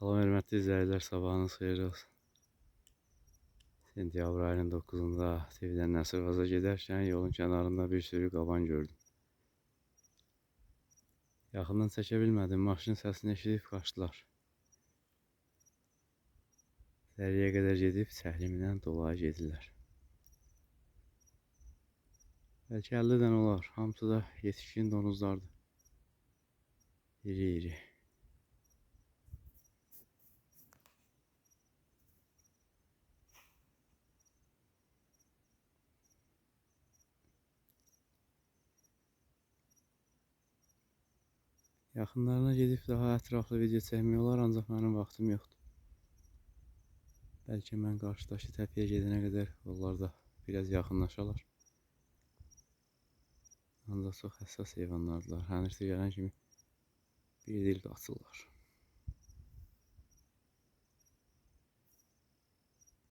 Salam hörmətli izləyicilər, sabahınız xeyir olsun. Sentyabr ayının 9-da TV'dən Nəsirvaza gedərkən yolun kənarında bir sürü qaban gördüm. Yaxından çəkə bilmədim, maşının səsini eşidib qaçdılar. Dəriyə qədər gedib çəklimlə dolayı gedirlər. Bəlkə 50 dənə olar, hamısı da yetişkin donuzlardır. İri Yaxınlarına gedib daha ətraflı video çəkmək olar, ancaq mənim vaxtım yoxdur. Bəlkə mən qarşıdakı təpəyə gedənə qədər onlar da biraz yaxınlaşarlar. Ancaq çox həssas heyvanlardılar. Hənirti gələn kimi bir dil qaçırlar.